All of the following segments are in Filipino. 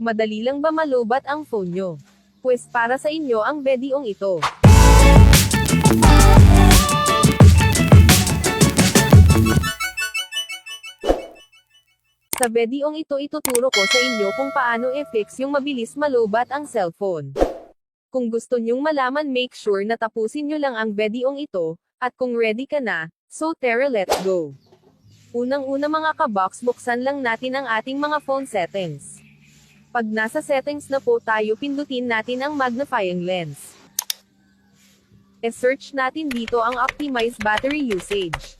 Madali lang ba malubat ang phone nyo? Pues para sa inyo ang bedyong ito. Sa bedyong ito ituturo ko sa inyo kung paano i-fix yung mabilis malubat ang cellphone. Kung gusto nyong malaman make sure na tapusin nyo lang ang bedyong ito, at kung ready ka na, so tara let's go. Unang-una mga kabox buksan lang natin ang ating mga phone settings. Pag nasa settings na po tayo pindutin natin ang magnifying lens. E-search natin dito ang optimize battery usage.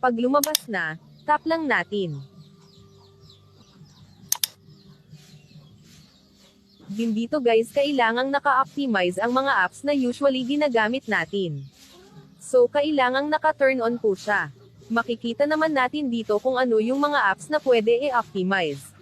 Pag lumabas na, tap lang natin. Din dito guys kailangang naka-optimize ang mga apps na usually ginagamit natin. So kailangang naka-turn on po siya. Makikita naman natin dito kung ano yung mga apps na pwede i-optimize.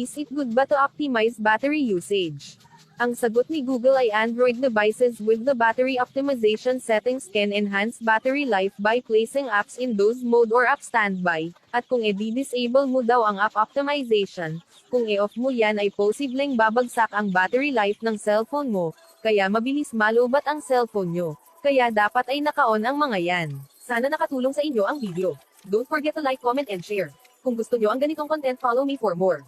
Is it good ba to optimize battery usage? Ang sagot ni Google ay Android devices with the battery optimization settings can enhance battery life by placing apps in those mode or app standby, at kung i-disable mo daw ang app optimization, kung i-off mo yan ay posibleng babagsak ang battery life ng cellphone mo, kaya mabilis malubat ang cellphone nyo. Kaya dapat ay naka-on ang mga yan. Sana nakatulong sa inyo ang video. Don't forget to like, comment, and share. Kung gusto nyo ang ganitong content, follow me for more.